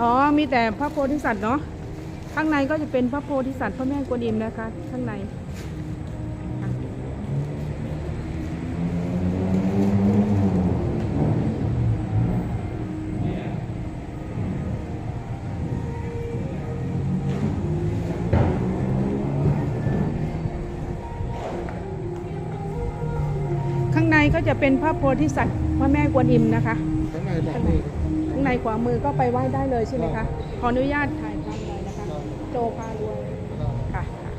อ๋อ มีแต่พระโพธิสัตว์เนาะ ข้างในก็จะเป็นพระโพธิสัตว์พระแม่กวนอิมนะคะ ข้างในข้างในก็จะเป็นพระโพธิสัตว์พระแม่กวนอิมนะคะข้างในบอก ในขวามือก็ไปไหว้ได้เลยใช่ไหมคะ ขออนุญาตถ่ายภาพเลยนะคะ โจพารวยค่ะค่ะ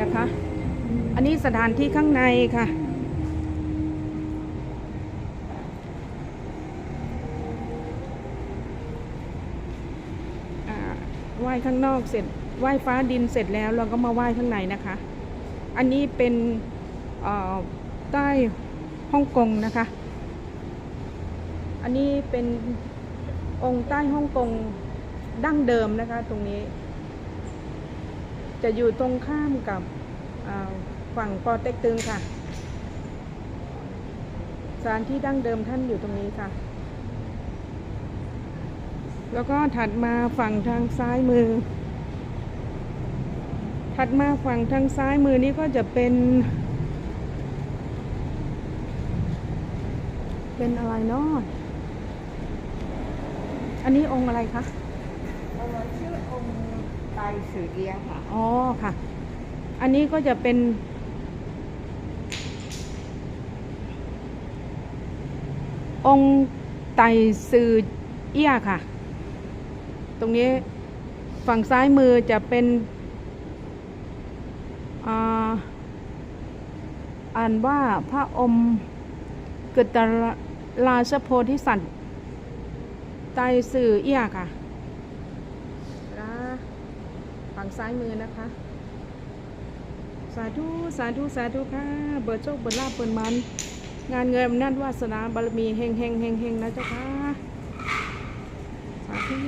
นะคะ อันนี้สถานที่ข้างในค่ะอ่าไหว้ข้างนอกเสร็จไหว้ฟ้าดินเสร็จแล้วเราก็มาไหว้ข้างในนะคะ อันนี้เป็นเอ่อใต้ ฮ่องกงนะคะ อันนี้เป็นองค์ใต้ฮ่องกงดั้งเดิมนะคะตรงนี้ จะอยู่ตรงข้ามกับฝั่งปอเต็กตึงค่ะสถานที่ดั้งเดิมท่านอยู่ตรงนี้ค่ะ แล้วก็ถัดมาฝั่งทางซ้ายมือ ถัดมาฝั่งทางซ้ายมือนี้ก็จะเป็น เป็นอะไรเนาะอันนี้องค์อะไรคะเอ่อชื่อองค์ไตรสือเอียค่ะ อ๋อค่ะ อันนี้ก็จะเป็น องค์ไต่ซือเอี้ยค่ะ ตรงนี้ฝั่งซ้ายมือจะเป็นอ่าอ่านว่าพระอมกตราชโพธิสัตว์ไตรซือเอี้ยค่ะนะฝั่งซ้ายมือนะคะ สาธุ สาธุ สาธุค่ะ เบิดโชคเบิดลาภเปิดมัน งานเงินอำนาจวาสนาบารมีเฮงเฮงเฮงเฮงนะเจ้าค่ะ สาธุ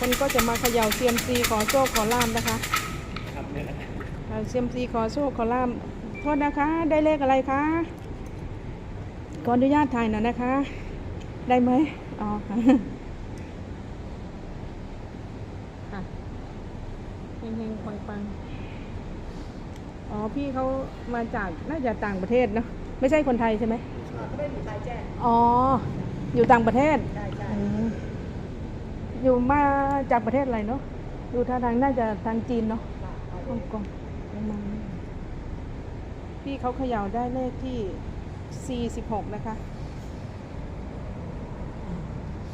คนก็จะมาเขย่าเซียมซีขอโชคขอลาบนะคะเอ่อเซียมซีขอโชคขอลาบโทษนะคะ ได้เลขอะไรคะขออนุญาตถ่ายหน่อยนะคะ ได้ไหมอ๋อค่ะค่ะเฮงๆปังๆอ๋อพี่เขามาจากน่าจะต่างประเทศเนาะไม่ใช่คนไทยใช่ไหมก็ไม่มีใบแจ้งอ๋อ อยู่ต่างประเทศใช่ใช่อืม อยู่มาจากประเทศอะไรเนาะดูท่าทางน่าจะทางจีนเนาะฮ่องกงประมาณนี้พี่เขาเขย่าได้เลขที่ 46 นะคะ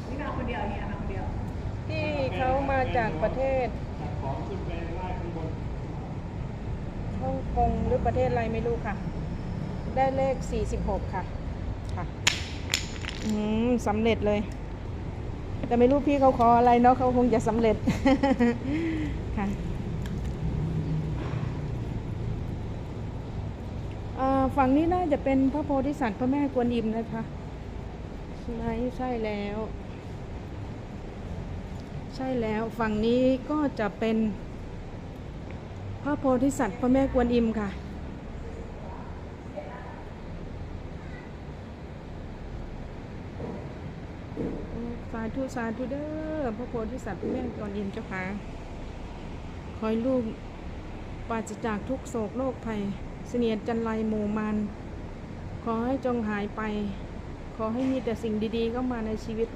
นี่มาคนเดียวเนี่ยมาคนเดียวที่เขามาจากประเทศฮ่องกงหรือประเทศอะไรไม่รู้ค่ะ ได้เลข 46 ค่ะ ค่ะ อืมสำเร็จเลย แต่ไม่รู้พี่เขาขออะไรเนาะเขาคงจะสำเร็จค่ะฝั่งนี้น่าจะเป็นพระโพธิสัตว์พระแม่กวนอิมนะคะไหนใช่แล้ว ใช่แล้วฝั่งนี้ก็จะเป็นพระโพธิสัตว์พระแม่กวนอิมค่ะ สา ธุสาธุเด้อพระโพธิสัตว์แม่กวนอิมเจ้าค่ะขอให้ลูกปราศจากทุกโศกโรคภัย เสนียดจันไรหมู่มัน ขอให้จงหายไป ขอให้มีแต่สิ่งดีๆเข้ามาในชีวิต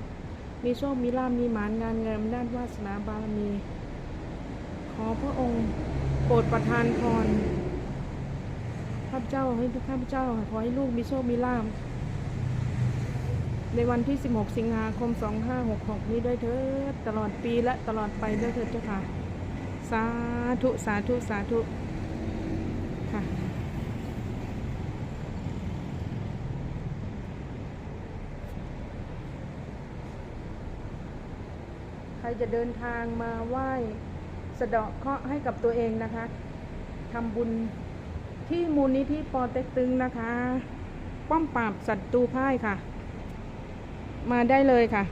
มีโชค มีลาภมีหมานงานเงินอำนาจวาสนาบารมี ขอพระองค์โปรดประทานพรข้าพเจ้าให้ทุกข้าพเจ้า ขอให้ลูกมีโชค มีลาภ ในวันที่ 16 สิงหาคม 2566 นี้ด้วยเถิดตลอดปีและตลอดไปด้วยเถิดเจ้าค่ะ สาธุ สาธุ สาธุ ค่ะ ใครจะเดินทางมาไหว้สะเดาะเคราะห์ให้กับตัวเองนะคะทำบุญที่มูลนิธิปอเต็กตึงนะคะ ป้อมปราบสัตว์ตูพ่ายค่ะ มาได้เลยค่ะ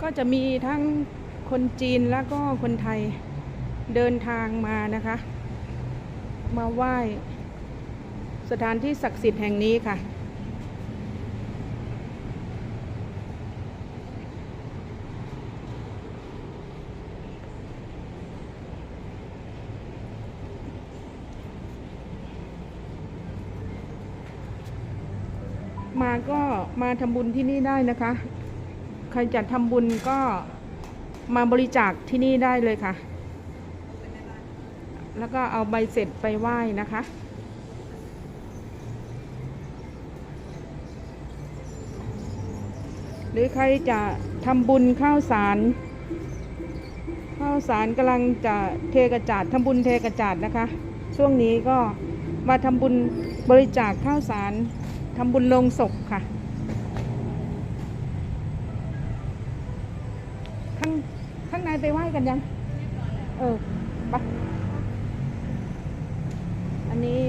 ก็จะมีทั้งคนจีนแล้วก็คนไทยเดินทางมานะคะ มาไหว้สถานที่ศักดิ์สิทธิ์แห่งนี้ค่ะ มาก็มาทำบุญที่นี่ได้นะคะ ใครจะทำบุญก็มาบริจาคที่นี่ได้เลยค่ะ แล้วก็เอาใบเสร็จไปไหว้นะคะ หรือใครจะทำบุญข้าวสารข้าวสารกำลังจะเทกระจาดทำบุญเทกระจาดนะคะ ช่วงนี้ก็มาทำบุญบริจาคข้าวสาร ทำบุญลงศพค่ะ ข้างข้างในไปไหว้กันยัง เออไปอันนี้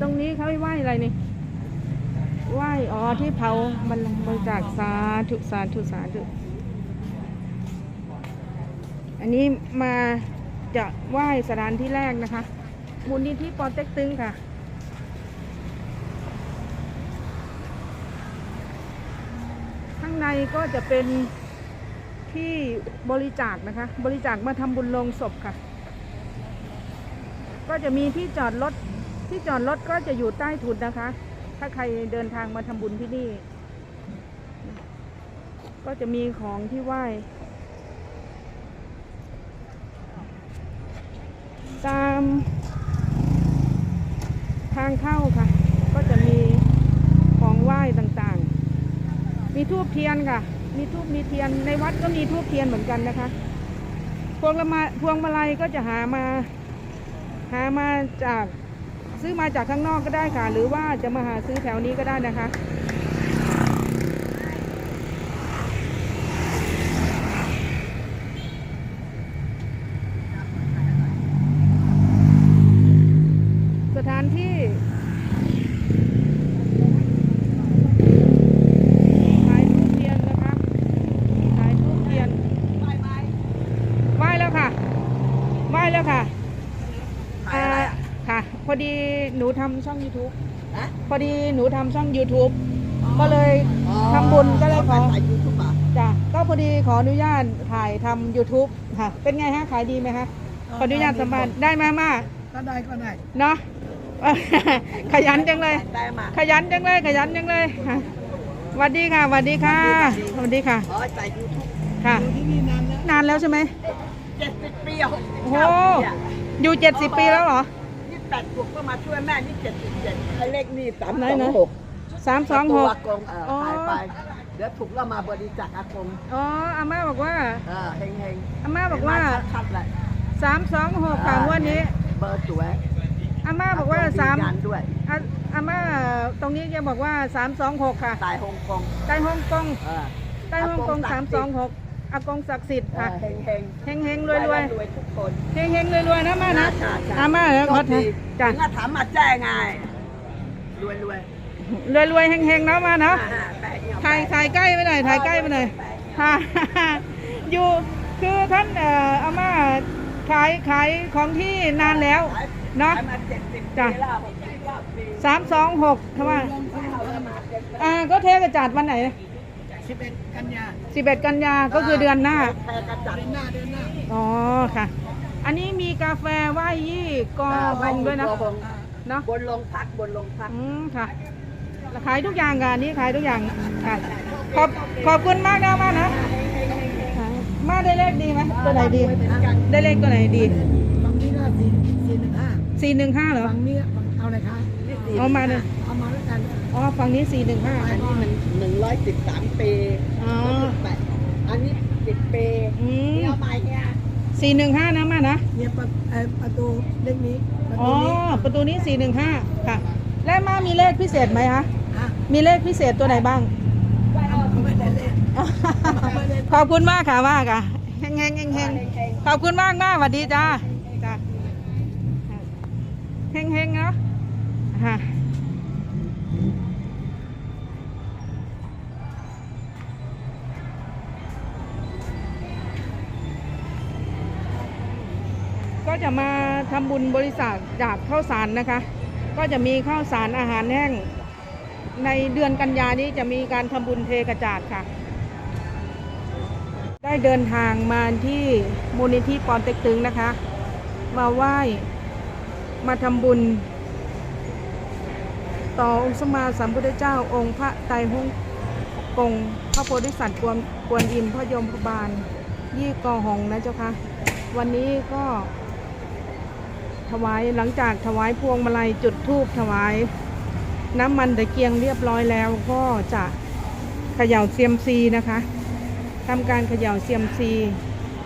ตรงนี้เขาไหว้อะไรนี่ไหว้อ๋อที่เผามันบริจาคสาธุสาธุสาธุ อันนี้มาจะไหว้สถานที่แรกนะคะมูลนิธิปอเต็กตึงค่ะ ข้างในก็จะเป็นที่บริจาคนะคะ บริจาคมาทำบุญลงศพค่ะ ก็จะมีที่จอดรถที่จอดรถก็จะอยู่ใต้ถุนนะคะ ถ้าใครเดินทางมาทำบุญที่นี่ ก็จะมีของที่ไหว้ ตามทางเข้าค่ะ ก็จะมีของไหว้ต่างๆ มีทูบเทียนค่ะ มีทูบมีเทียนในวัดก็มีทูบเทียนเหมือนกันนะคะ พวงละมาพวงมาลัยก็จะหามา หามาจากซื้อมาจากข้างนอกก็ได้ค่ะ หรือว่าจะมาหาซื้อแถวนี้ก็ได้นะคะ สถานที่ขายทูบเทียนนะคะขายทูบเทียนไหว้แล้วค่ะไหว้ แล้วค่ะขายอะไรอะค่ะ พอดีหนูทำช่อง YouTube ฮะพอดีหนูทำช่อง YouTube ก็เลยทำบุญก็เลยขอถ่ายยูทูบอะจ้ะก็พอดีขออนุญาตถ่ายทำ YouTube ค่ะ เป็นไงฮะ ขายดีไหมคะขออนุญาตสัมภาษณ์ได้ไหมมาก็ได้ก็ได้เนาะ ขยันจังเลย ได้มา ขยันจังเลยขยันจังเลยค่ะสวัสดีค่ะสวัสดีค่ะสวัสดีค่ะ อ๋อถ่ายยูทูบค่ะที่นี่นานแล้วนานแล้วใช่ไหมเจ็ดสิบปีอะโอ้โหอยู่เจ็ดสิบปีแล้วเหรอ ยี่สิบแปดขวบก็มาช่วยแม่นี่เจ็ดสิบเจ็ดไอ้เลขนี่สามไหนสองนะ หกสามสองหกอากงเอออ๋อหายไปเดี๋ยวถูกเรามาบริจาคอากงอ๋ออาม่าบอกว่าเออเฮงเฮงอาม่าบอกว่าชัดๆเลยสามสองหกค่ะงวันนี้เบอร์สวยอาม่าบอกว่าอสามยืนยันด้วยอาอาม่าตรงนี้แกบอกว่าสามสองหกค่ะตายฮ่องกงใต้ฮ่องกงเออใต้ฮ่องกงอากสางมศัสกดิ์สิทธิ์องหก อากงศักดิ์สิทธิ์เอค่ะอเฮงเฮงเฮงเฮงรวยรวยรวยทุกคนเฮงเฮงรวยรวยนะม่านะจ้าจ้าอาม่าแล้วโชขอคดีจ้ะถึงก็ถามมาแจ้งไงรวยรวยรวยรวยเฮงเฮงเนาะมาเนาะอ่าแปะเหี่วถ่ายถ่ายใกล้ไปหน่อยถ่ายใกล้ไปหน่อยแปะเหี่ยวค่ะอยู่คือท่านเอ่ออาม่าขายขายของที่นานแล้วเนาะขายมาเจ็ดสิบจ้ะปีแล้วหกสิบเก้าปีสามสองหกทำไมอ่าก็เทกระจาดวันไหน สิบเอ็ดกันยาสิบเอ็ดกันยาก็คือเดือนหน้า แพรกระจัดเดือนหน้าเดือนหน้าอ๋อค่ะ อันนี้มีกาแฟไหว้ยี่กอฮงด้วยนะเนาะบนลงพักบนลงพัก อืมค่ะ ขายทุกอย่างค่ะอันนี้ขายทุกอย่างค่ะขอบขอบคุณมากนะมานะค่ะมาได้เลขดีไหมตัวไหนดี ได้เลขตัวไหนดีบางนี้ก็สี่สี่หนึ่งห้าสี่หนึ่งห้าเหรอบางนี้เอาอะไรคะเอามาเลยเอามาด้วยกัน อ๋อฝั่งนี้สี่หนึ่งห้าอันนี้มันหนึ่งร้อยสิบสามปีอ๋อแปดอันนี้สิบปีอืมนี่เอาใหม่เนี่ยสี่หนึ่งห้านะมานะเนี่ยประเอ่อประตูเลขนี้ประอ๋ตูอนี้ประตูนี้สี่หนึ่งห้าค่ะ และมามีเลขพิเศษไหมคะอะมีเลขพิเศษตัวไหนบ้างเอาไม่ได้เลขขอบคุณมากค่ะมากค่ะเฮงเฮงเฮงเฮงขอบคุณมากมากสวัสดีจ้าจ้าเฮงๆเนาะ จะมาทำบุญบริษัทจากข้าวสารนะคะ ก็จะมีข้าวสารอาหารแห้ง ในเดือนกันยานี้จะมีการทำบุญเทกระจาดค่ะ ได้เดินทางมาที่มูลนิธิปอนเต็กตึงนะคะ มาไหว้มาทำบุญ ต่อองค์สมมาสัมพุทธเจ้าองค์พระไตรหงกงพระโพธิสัตว์กวนกวนอิมพระยมพบาลยี่กอหงนะเจ้าค่ะวันนี้ก็ ถวายหลังจากถวายพวงมาลัยจุดธูปถวาย น้ำมันตะเกียงเรียบร้อยแล้วก็จะเขย่าเซียมซีนะคะทำการเขย่าเซียมซี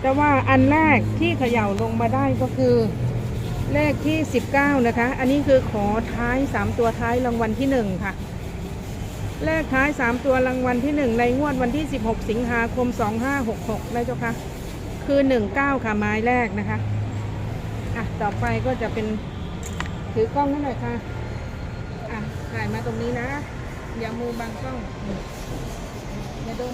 แต่ว่าอันแรกที่เขย่าลงมาได้ก็คือเลขที่ 19 นะคะ อันนี้คือขอท้าย 3 ตัวท้ายรางวัลที่ 1 ค่ะ เลขท้าย 3 ตัวรางวัลที่ 1 ในงวดวันที่ 16 สิงหาคม 2566นะเจ้าค่ะ คือ 19 ค่ะไม้แรกนะคะอะ ต่อไปก็จะเป็นถือกล้องให้หน่อยค่ะ อะถ่ายมาตรงนี้นะ อย่ามูบังกล้อง อย่าโดน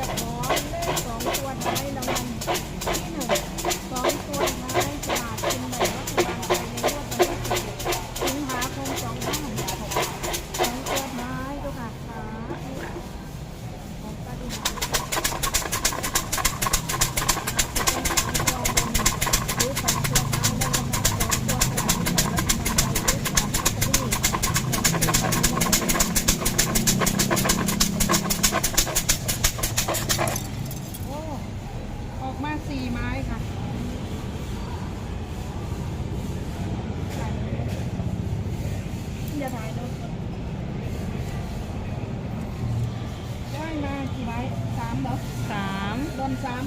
ไ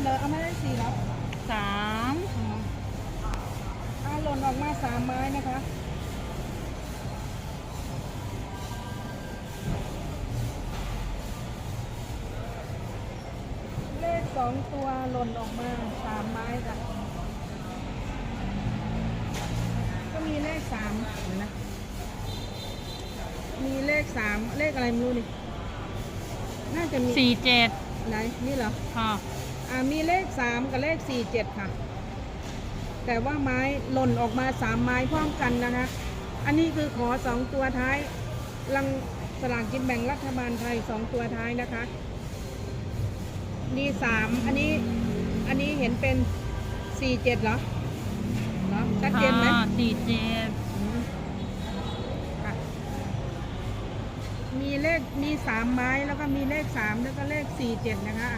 เลยเอาไม่ได้สี่แล้วสามถ้าหล่นออกมาสามไม้นะคะเลขสองตัวหล่นออกมาสามไม้ค่ะก็มีเลขสามเห็นนะมีเลขสามเลขอะไรไม่รู้นี่น่าจะมีสี่เจ็ดไหนนี่เหรอค่ะ อ่ามีเลขสามกับเลขสี่เจ็ดค่ะ แต่ว่าไม้หล่นออกมาสามไม้พร้อมกันนะคะ อันนี้คือขอสองตัวท้ายรังสลากกินแบ่งรัฐบาลไทยสองตัวท้ายนะคะมีสามอันนี้อันนี้เห็นเป็นสี่เจ็ดเหรอเหรอชัดเจนไหมค่ะสี่เจ็ดอืมค่ะมีเลขมีสามไม้แล้วก็มีเลขสามแล้วก็เลขสี่เจ็ดนะคะ